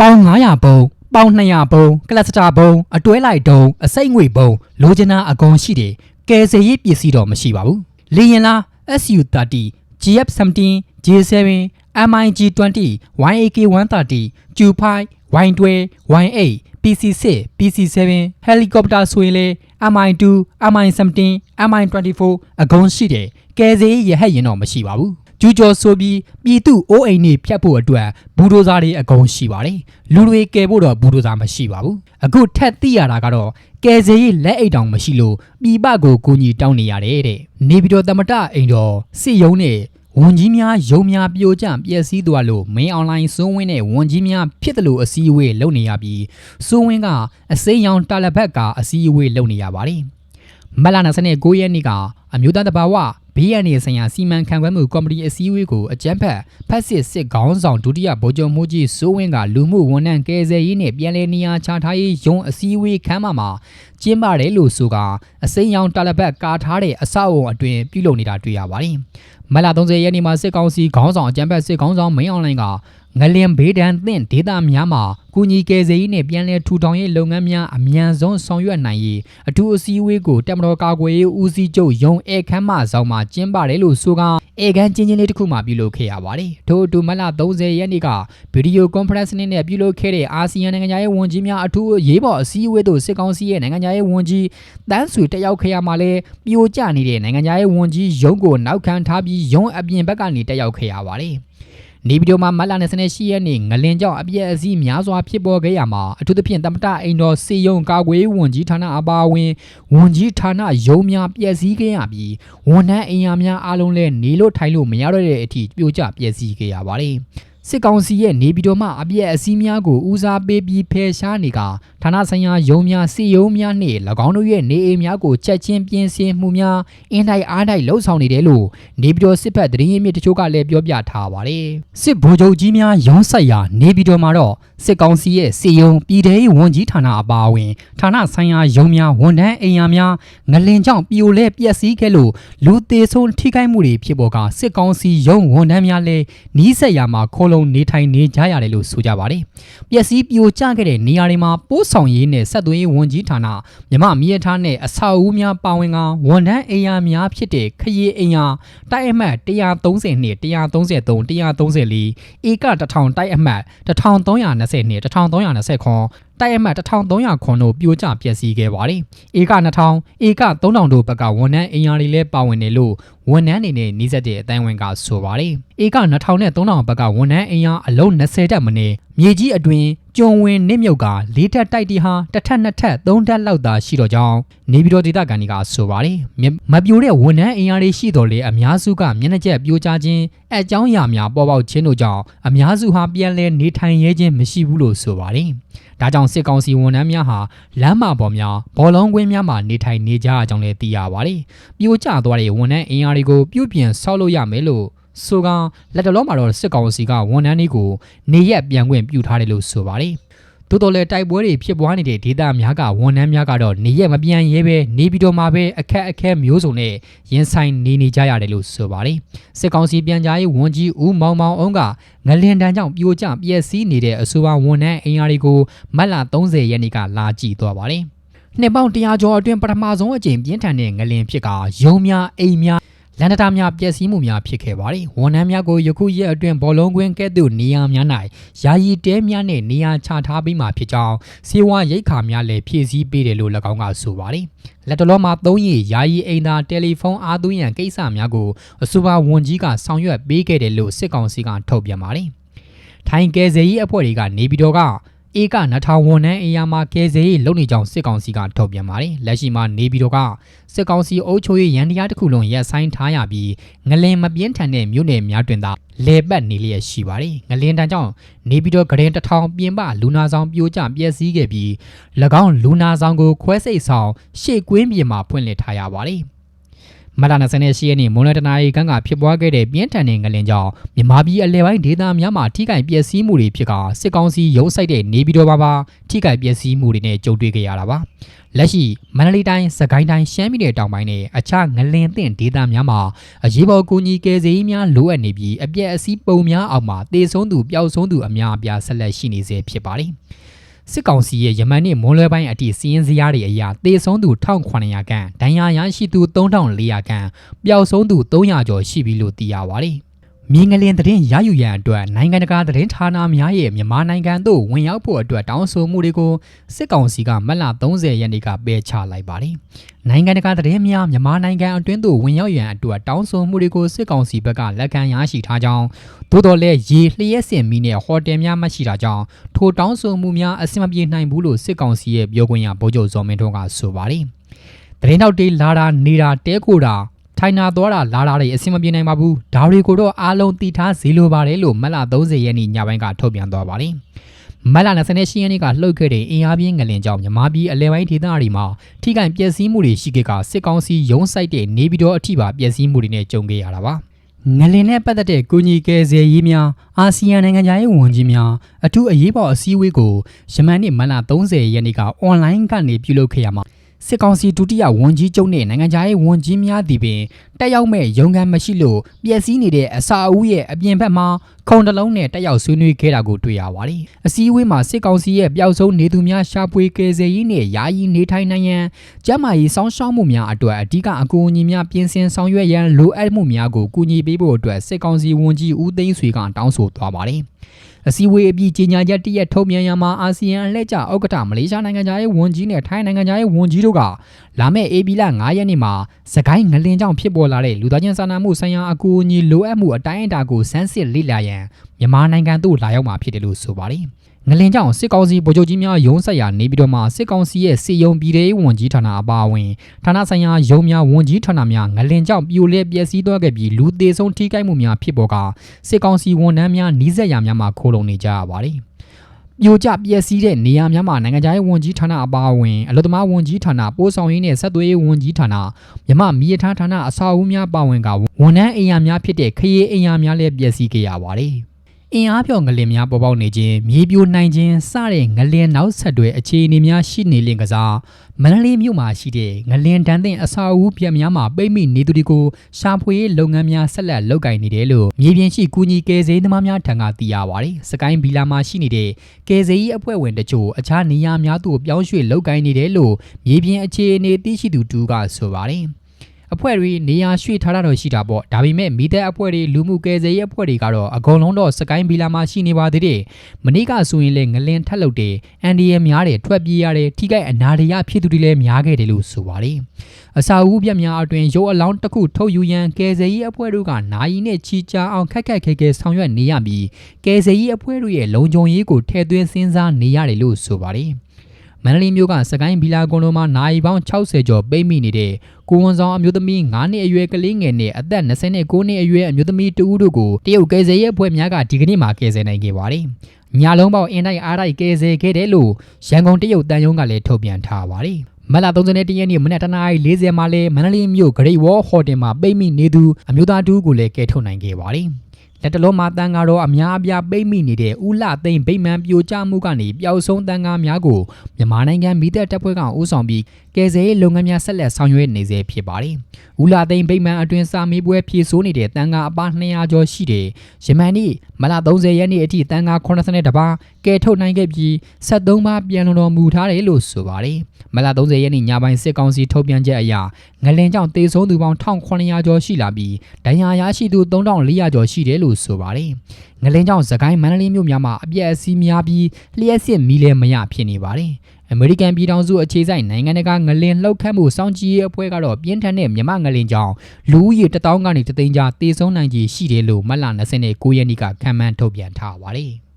ပေါင်900ပုံပေါင်200ပုံကလပ်စတာပုံအတွဲလိုက်တုံးအစိမ့်ငွေပုံလိုချင်တာအကုန်ရှိတယ်ကယ်ဆယ်ရေးပစ္စည်းတော့မရှိပါဘူးလေရင်လား SU30 GF17 J7 MiG20 YAK130 Q5 Y12 Y8 PC6 PC7 ဟယ်လီကော်ပတာဆိုရင်လေ MI2 MI17 MI24 အကုန်ရှိတယ်ကယ်ဆယ်ရေးရဟတ်ရင်တော့မရှိပါဘူး ကျူကျော်ဆိုပြီးပြည်သူအိုးအိမ်တွေဖြတ်ဖို့အတွက်ဘူဒိုဇာတွေအကုန်ရှိပါတယ်လူတွေကယ်ဖို့တော့ဘူဒိုဇာမရှိပါဘူးအခုထက်သိရတာကတော့ကယ်ဆယ်ရေးလက်အိတ်တောင်မရှိလို့ပြည်ပကိုကူညီတောင်းနေရတယ်တဲ့နေပြည်တော်တမတအိမ်တော်စစ်ရုံးနဲ့ဝန်ကြီးများရုံများပြိုကျပျက်စီးသွားလို့မင်းအွန်လိုင်းစိုးဝင်းနဲ့ဝန်ကြီးများဖြစ်တယ်လို့အစည်းအဝေးလုပ်နေရပြီးစိုးဝင်းကအစိမ်းရောင်တာလဘက်ကအစည်းအဝေးလုပ်နေရပါတယ်မက်လာ29ရက်နေ့ကအမျိုးသားတဘာဝ ဘေးရန်နေဆိုင်ရာစီမံခန့်ခွဲမှုကော်မတီအစည်းအဝေးကိုအကြမ်းဖက်ဖက်စစ်စစ်ခေါင်းဆောင်ဒုတိယဗိုလ်ချုပ်မှုကြီးစိုးဝင်းကလူမှုဝန်ထမ်းကယ်ဆယ်ရေးနဲ့ပြည်내နေရာချထားရေးရုံးအစည်းအဝေးခန်းမမှာကျင်းပတယ်လို့ဆိုကအစိမ်းရောင်တာလဘက်ကာထားတဲ့အဆောက်အုံအတွင်ပြုလုပ်နေတာတွေ့ရပါတယ်။မက်လာ30ရက်နေ့မှာစစ်ကောင်စီခေါင်းဆောင်အကြမ်းဖက်စစ်ခေါင်းဆောင်မင်းအောင်လှိုင်ကငလင်ဘေးဒဏ်သင့်ဒေသများမှာကုညီကယ်ဆယ်ရေးနဲ့ပြည်내ထူထောင်ရေးလုပ်ငန်းများအမြန်ဆုံးဆောင်ရွက်နိုင်ရေးအထူးအစည်းအဝေးကိုတက်မတော်ကာကွယ်ရေးဦးစီးချုပ်ရုံးဧခမ်းမဆောင်မှာကျင်းပတယ်လို့ဆိုကဧခမ်းချင်းချင်းလေးတစ်ခုမှပြုလုပ်ခဲ့ရပါတယ်။ထို့အတူမက်လာ30ရက်နေ့ကဗီဒီယိုကွန်ဖရင့်နဲ့ပြုလုပ်ခဲ့တဲ့အာဆီယံနိုင်ငံရေးဝန်ကြီးများအထူးရေးပေါ်အစည်းအဝေးသို့စစ်ကောင်စီရဲ့နိုင်ငံရေးဝန်ကြီးတန်းဆွေတက်ရောက်ခဲ့ရမှာလဲပြိုကျနေတဲ့နိုင်ငံရေးဝန်ကြီးရုံးကိုနောက်ခံထားပြီးရုံးအပြင်ဘက်ကနေတက်ရောက်ခဲ့ရပါတယ်။ နေပြည်တော်မှာမတ်လ28ရက်နေ့ငလင်ကြောင့်အပြည့်အစည်းများစွာဖြစ်ပေါ်ခဲ့ရမှာအထူးသဖြင့်တမတအိမ်တော်စီယုံကာကွယ်ဝန်ကြီးဌာနအပါအဝင်ဝန်ကြီးဌာနရုံးများပျက်စီးခဲ့ရပြီးဝန်ထမ်းအိမ်ယာများအားလုံးလည်းနေလို့ထိုင်လို့မရတော့တဲ့အထိပြိုကျပျက်စီးခဲ့ရပါတယ်။ စစ်ကောင်စီရဲ့နေပြည်တော်မှအပြည့်အစည်းများကိုဦးစားပေးပြီးဖယ်ရှားနေကဌာနဆိုင်ရာရုံးများစီယုံများနှင့်၎င်းတို့ရဲ့နေအိမ်များကိုချက်ချင်းပြင်ဆင်မှုများအင်းတိုင်းအားတိုင်းလှုပ်ဆောင်နေတယ်လို့နေပြည်တော်စစ်ဖက်သတင်းရင်းမြစ်တချို့ကလည်းပြောပြထားပါတယ်စစ်ဗိုလ်ချုပ်ကြီးများရုံးဆိုင်ရာနေပြည်တော်မှာတော့စစ်ကောင်စီရဲ့စီယုံပြည်ထောင်ရေးဝန်ကြီးဌာနအပါအဝင်ဌာနဆိုင်ရာရုံးများဝန်ထမ်းအိမ်ယာများငလင်ကြောင့်ပြိုလဲပျက်စီးခဲ့လို့လူသေးဆုံးထိခိုက်မှုတွေဖြစ်ပေါ်ကစစ်ကောင်စီရုံးဝန်ထမ်းများလည်းနီးစက်ရာမှာခိုးလုံနေထိုင်နေကြရတယ်လို့ဆိုကြပါတယ်။ပျက်စီးပြိုကျခဲ့တဲ့နေရာတွေမှာပိုးဆောင်ရေးနဲ့ဆက်သွယ်ရေးဝန်ကြီးဌာနမြမမြေထားနဲ့အဆောက်အဦများပါဝင်ကဝန်ထမ်းအိမ်ယာများဖြစ်တဲ့ခရီးအိမ်ယာတိုက်အမှတ်130နဲ့133 134ဧက1000တိုက်အမှတ်1320 20နှစ်1320ခွန် တိုက်အမှတ်1300ခွန်တို့ပြိုကျပျက်စီးခဲ့ပါတယ်။ဧက2000ဧက3000တို့ဘက်ကဝန်ထမ်းအင်အားတွေလည်းပါဝင်တယ်လို့ဝန်ထမ်းတွေနဲ့နှိစက်တဲ့အတိုင်းဝန်ကဆိုပါတယ်။ဧက2000နဲ့3000ဘက်ကဝန်ထမ်းအင်အားအလုံး20တက်မနေမြေကြီးအတွင်ကျုံဝင်နစ်မြုပ်က၄ထက်တိုက်တီဟာတစ်ထက်နှစ်ထက်သုံးထက်လောက်သာရှိတော့ကြောင်းနေပြည်တော်ဒေသခံတွေကဆိုပါတယ်မပြိုတဲ့ဝန်ထမ်းအင်အားတွေရှိတော်လေအများစုကမျက်နှာကျက်ပြိုကျခြင်းအကြောင်းအရာများပေါ်ပေါက်ခြင်းတို့ကြောင့်အများစုဟာပြန်လည်နေထိုင်ရဲခြင်းမရှိဘူးလို့ဆိုပါတယ် ဒါကြောင့်စစ်ကောင်စီဝန်ထမ်းများဟာလမ်းမပေါ်များဘောလုံးကွင်းများမှာနေထိုင်နေကြအကြောင်းလည်းသိရပါတယ်။ပြိုကျသွားတဲ့ဝန်ထမ်းအင်အားတွေကိုပြုပြင်ဆောက်လုပ်ရမယ်လို့ဆိုကလက်တလုံးမှာတော့စစ်ကောင်စီကဝန်ထမ်းတွေကိုနေရက်ပြန်ခွင့်ပြုထားတယ်လို့ဆိုပါတယ်။ သို့တော်လည်းတိုက်ပွဲတွေဖြစ်ပွားနေတဲ့ဒေသများကဝန်ထမ်းများကတော့နေရက်မပြန်ရဲပဲနေပြီးတော့မှပဲအခက်အခဲမျိုးစုံနဲ့ရင်ဆိုင်နေနေကြရတယ်လို့ဆိုပါတယ်စစ်ကောင်စီပြန်ကြားရေးဝန်ကြီးဦးမောင်မောင်အောင်ကငလင်တန်းကြောင့်ပြိုကျပျက်စီးနေတဲ့အဆိုပါဝန်ထမ်းအင်အားတွေကိုမတ်လ30ရက်နေ့ကလာကြည့်သွားပါတယ်နှစ်ပေါင်း100ကျော်အတွင်းပထမဆုံးအကြိမ်ပြင်းထန်တဲ့ငလင်ဖြစ်ကရုံများအိမ်များ လန်ဒတာများပျက်စီးမှုများဖြစ်ခဲ့ပါတယ်။ဝန်ထမ်းများကိုယခုရက်အတွင်းဘောလုံးကွင်းကဲ့သို့နေရာများ၌ယာယီတဲများနဲ့နေရာချထားပြီးမှဖြစ်ကြောင်းစေဝါရိတ်ခါများလည်းဖြည့်ဆည်းပေးတယ်လို့၎င်းကဆိုပါတယ်။လက်တလုံးမှာသုံးရယာယီအိမ်သာတယ်လီဖုန်းအားသွင်းရန်ကိစ္စများကိုအဆိုပါဝန်ကြီးကဆောင်ရွက်ပေးခဲ့တယ်လို့စစ်ကောင်စီကထုတ်ပြန်ပါတယ်။ထိုင်းကယ်ဆယ်ရေးအဖွဲ့တွေကနေပြည်တော်က ဧက2000ဝန်ထမ်းအရာမှာကယ်ဆယ်ရေးလုပ်နေကြောင်းစစ်ကောင်စီကထုတ်ပြန်ပါတယ်။လက်ရှိမှာနေပြည်တော်ကစစ်ကောင်စီအုပ်ချုပ်ရေးရန်တရားတစ်ခုလုံးရပ်ဆိုင်းထားရပြီးငလင်မပြင်းထန်တဲ့မြို့နယ်များတွင်သာလေပတ်နေလျက်ရှိပါတယ်။ငလင်တန်ကြောင့်နေပြည်တော်ဂရင်တထောင်ပြင်ပလူနာဆောင်ပြိုကျပျက်စီးခဲ့ပြီး၎င်းလူနာဆောင်ကိုခွဲစိတ်ဆောင်ရှေ့ကွင်းပြင်မှာဖွင့်လှစ်ထားရပါတယ်။ မလာ28ရက်နေ့မွန်လတနာရီကန်းကဖြစ်ပွားခဲ့တဲ့ပြင်းထန်တဲ့ငလင်ကြောင့်မြန်မာပြည်အလဲပိုင်းဒေသများမှာထိခိုက်ပျက်စီးမှုတွေဖြစ်ကစစ်ကောင်စီရုံးဆိုင်တဲ့နေပြည်တော်မှာပါထိခိုက်ပျက်စီးမှုတွေနဲ့ကြုံတွေ့ခဲ့ရတာပါလက်ရှိမန္တလေးတိုင်းစကိုင်းတိုင်းရှမ်းပြည်နယ်တောင်ပိုင်းနဲ့အခြားငလင်သင့်ဒေသများမှာအရေးပေါ်ကူညီကယ်ဆယ်ရေးများလိုအပ်နေပြီးအပြက်အစည်းပုံများအောက်မှာတေဆုံးသူပျောက်ဆုံးသူအများအပြားဆက်လက်ရှိနေဆဲဖြစ်ပါတယ်။ စစ်ကောင်စီရဲ့ယမန်နေ့မွန်လွဲပိုင်းအထိစီးရင်စရာတွေအရာတေဆုံးသူ1900ခန့်ဒဏ်ရာရရှိသူ3400ခန့်ပျောက်ဆုံးသူ300ကျော်ရှိပြီလို့သိရပါတယ်။ မြင်းငလင်သတင်းရယူရန်အတွက်နိုင်ငံတကာသတင်းဌာနများရဲ့မြန်မာနိုင်ငံသို့ဝင်ရောက်ဖို့အတွက်တောင်းဆိုမှုတွေကိုစစ်ကောင်စီကမတ်လ30ရက်နေ့ကပယ်ချလိုက်ပါတယ်။နိုင်ငံတကာသတင်းများမြန်မာနိုင်ငံအတွင်းသို့ဝင်ရောက်ရန်အတွက်တောင်းဆိုမှုတွေကိုစစ်ကောင်စီဘက်ကလက်ခံရရှိထားကြောင်းသို့တော်လည်းရေလျှက်စင်မီနဲ့ဟိုတယ်များမရှိတာကြောင့်ထိုတောင်းဆိုမှုများအဆင်မပြေနိုင်ဘူးလို့စစ်ကောင်စီရဲ့ပြောခွင့်ရဗိုလ်ချုပ်ဇော်မင်းထွန်းကဆိုပါတယ်။သတင်းတောက်တေးလာတာနေတာတဲကိုတာ ထိုင်နာသွားတာလာတာတွေအဆင်မပြေနိုင်ပါဘူးဒါတွေကိုတော့အားလုံးတည်ထားစေလိုပါတယ်လို့မက်လာ30ရက်နေ့ညပိုင်းကထုတ်ပြန်သွားပါတယ်မက်လာ28ရက်နေ့ကလှုပ်ခဲ့တဲ့အင်အားပြင်းငလင်ကြောင့်မြမပြည်အလဲပိုင်းဒေသတွေမှာထိခိုက်ပျက်စီးမှုတွေရှိခဲ့ကစစ်ကောင်စီရုံးဆိုင်တဲ့နေပြည်တော်အထိပါပျက်စီးမှုတွေနဲ့ကြုံခဲ့ရတာပါငလင်နဲ့ပတ်သက်တဲ့ကုညီကယ်ဆယ်ရေးများအာဆီယံနိုင်ငံခြားရေးဝန်ကြီးများအထူးအရေးပေါ်အစည်းအဝေးကိုယမန်နေ့မလ30ရက်နေ့ကအွန်လိုင်းကနေပြုလုပ်ခဲ့ရမှာ စစ်ကောင်စီဒုတိယဝန်ကြီးချုပ်နဲ့နိုင်ငံခြားရေးဝန်ကြီးများသည်ပင်တက်ရောက်မဲ့ရုံးခန်းမရှိလို့ပျက်စီးနေတဲ့အစာအုပ်ရဲ့အပြင်ဘက်မှာခုံတလုံးနဲ့တက်ရောက်ဆွေးနွေးခဲ့တာကိုတွေ့ရပါတယ်။အစည်းအဝေးမှာစစ်ကောင်စီရဲ့ပျောက်ဆုံးနေသူများရှာဖွေကယ်ဆယ်ရေးနဲ့ယာယီနေထိုင်နိုင်ရန်ကျန်းမာရေးစောင့်ရှောက်မှုများအတွက်အဓိကအကူအညီများပြင်ဆင်ဆောင်ရွက်ရန်လိုအပ်မှုများကိုကူညီပေးဖို့အတွက်စစ်ကောင်စီဝန်ကြီးဦးသိန်းဆွေကတောင်းဆိုသွားပါတယ်။ အစည်းအဝေးအပြီးကြေညာချက်တရက်ထုတ်ပြန်ရမှာအာဆီယံအလှည့်ကျဥက္ကဋ္ဌမလေးရှားနိုင်ငံသားရဲ့ဝန်ကြီးနဲ့ထိုင်းနိုင်ငံသားရဲ့ဝန်ကြီးတို့ကလာမယ့် AB လ9ရက်နေ့မှာစကိုင်းငလင်ကြောင့်ဖြစ်ပေါ်လာတဲ့လူသားချင်းစာနာမှုဆိုင်ရာအကူအညီလိုအပ်မှုအတိုင်းအတာကိုစမ်းစစ်လေ့လာရန် မြန်မာနိုင်ငံသို့လာရောက်မှာဖြစ်တယ်လို့ဆိုပါတယ်။ငလင်ကြောင့်စစ်ကောင်စီဗိုလ်ချုပ်ကြီးများရုံးဆက်ရာနေပြီးတော့မှစစ်ကောင်စီရဲ့စီယုံပြည်ထောင်ဝန်ကြီးဌာနအပါအဝင်ဌာနဆိုင်ရာရုံးများဝန်ကြီးဌာနများငလင်ကြောင့်ပြိုလဲပျက်စီးသွားခဲ့ပြီးလူသေးဆုံးထိခိုက်မှုများဖြစ်ပေါ်ကစစ်ကောင်စီဝန်ထမ်းများနှီးဆက်ရာများမှာခိုးလုံနေကြရပါတယ်။ပြိုကျပျက်စီးတဲ့နေရာများမှာနိုင်ငံခြားရေးဝန်ကြီးဌာနအပါအဝင်အလို့သမားဝန်ကြီးဌာနပို့ဆောင်ရေးနဲ့ဆက်သွယ်ရေးဝန်ကြီးဌာနမြမမြေထားဌာနအဆောက်အဦများပါဝင်ကဝန်ထမ်းအိမ်ယာများဖြစ်တဲ့ခရီးအိမ်ယာများလည်းပျက်စီးခဲ့ရပါတယ်။ အင်အားပြောငလင်များပေါ်ပေါက်နေခြင်းမြေပြိုနိုင်ခြင်းစတဲ့ငလင်နောက်ဆက်တွဲအခြေအနေများရှိနေလင်ကစားမန္တလေးမြို့မှာရှိတဲ့ငလင်တန်းတဲ့အစာအုပ်ပြက်များမှာပိတ်မိနေသူတွေကိုရှာဖွေလုပ်ငန်းများဆက်လက်လုပ်ကိုင်နေတယ်လို့မြေပြင်ရှိကူညီကယ်ဆယ်ရေးသမားများထံကသိရပါတယ်။စကိုင်းဘီလာမှာရှိနေတဲ့ကယ်ဆယ်ရေးအဖွဲ့ဝင်တချို့အခြားနေရာများသို့ပြောင်းရွှေ့လုပ်ကိုင်နေတယ်လို့မြေပြင်အခြေအနေသိရှိသူတူကဆိုပါတယ်။ အဖွဲ့တွေနေရာရွှေ့ထားတာတော့ရှိတာပေါ့ဒါပေမဲ့မိသက်အဖွဲ့တွေလူမှုကယ်ဆယ်ရေးအဖွဲ့တွေကတော့အကုန်လုံးတော့စကိုင်းဘီလာမှာရှိနေပါသေးတယ်မနေ့ကဆိုရင်လည်းငလင်ထက်လုတ်တယ်အန်ဒီယများတယ်ထွက်ပြေးရတယ်ထိခိုက်အနာတရဖြစ်သူတွေလည်းများခဲ့တယ်လို့ဆိုပါတယ်အစာအုပ်ပြက်များအတွင်ရုပ်အလောင်းတစ်ခုထုတ်ယူရန်ကယ်ဆယ်ရေးအဖွဲ့တို့ကနိုင်နဲ့ချီချအောင်ခက်ခက်ခဲခဲဆောင်ရွက်နေရပြီးကယ်ဆယ်ရေးအဖွဲ့တို့ရဲ့လုံခြုံရေးကိုထည့်သွင်းစဉ်းစားနေရတယ်လို့ဆိုပါတယ်မ န္တလေးမြို့ကစကိုင်းဘီလာကွန်လိုမှာနိုင်ပေါင်း60ကျော်ပိတ်မိနေတဲ့ကိုဝန်ဆောင်အမျိုးသမီး9နှစ်အရွယ်ကလေးငယ်နဲ့အသက်29နှစ်အရွယ်အမျိုးသမီးတဦးတို့ကိုတရုတ်ကယ်ဆယ်ရေးအဖွဲ့များကဒီကနေ့မှကယ်ဆယ်နိုင်ခဲ့ပါတယ်။ညလုံးပေါက်အင်တိုက်အားတိုက်ကယ်ဆယ်ခဲ့တယ်လို့ရန်ကုန်တရုတ်တန်ယုံကလည်းထုတ်ပြန်ထားပါတယ်။မလ31ရက်နေ့မနက်တနာရီ40မှာလဲမန္တလေးမြို့ဂရိတ်ဝေါ်ဟိုတယ်မှာပိတ်မိနေသူအမျိုးသားတူကိုလည်းကယ်ထုတ်နိုင်ခဲ့ပါတယ်။ လက်တလုံးမှာတန်ကားတော့အများအပြားပိတ်မိနေတဲ့ဥလသိမ့်ဗိမှန်ပြိုကျမှုကနေပျောက်ဆုံးတန်ကားများကိုမြန်မာနိုင်ငံမိသက်တပ်ဖွဲ့ကဦးဆောင်ပြီး ကယ်ဆယ်ရေးလုပ်ငန်းများဆက်လက်ဆောင်ရွက်နေဆဲဖြစ်ပါတယ်။ဦးလာသိန်းဗိမှန်အတွင်စာမေးပွဲဖြည့်ဆို့နေတဲ့တန်ကားအပါ200ကျော်ရှိတယ်။ယမန်နေ့မလ30ရက်နေ့အထိတန်ကား82ပါးကယ်ထုတ်နိုင်ခဲ့ပြီး73ပါးပြန်လုံတော်မူထားတယ်လို့ဆိုပါတယ်။မလ30ရက်နေ့ညပိုင်းစစ်ကောင်စီထုတ်ပြန်ချက်အရငလင်ကြောင့်တေဆုံးသူပေါင်း1900ကျော်ရှိလာပြီးဒဏ်ရာရရှိသူ3400ကျော်ရှိတယ်လို့ဆိုပါတယ်။ငလင်ကြောင့်သခိုင်းမန္တလေးမြို့များမှာအပြက်အစီးများပြီးလျှက်စစ်မီးလဲမရဖြစ်နေပါတယ်။ အမေရိကန်ပြည်ထောင်စုအခြေစိုက်နိုင်ငံတကာငလင်လှုပ်ခတ်မှုစောင့်ကြည့်ရေးအဖွဲ့ကတော့ပြင်းထန်တဲ့မြမငလင်ကြောင့်လူဦးရေ1000ကနေတသိန်းကြားတေဆုံးနိုင်ခြေရှိတယ်လို့မတ်လ29ရက်နေ့ကခန့်မှန်းထုတ်ပြန်ထားပါတယ်။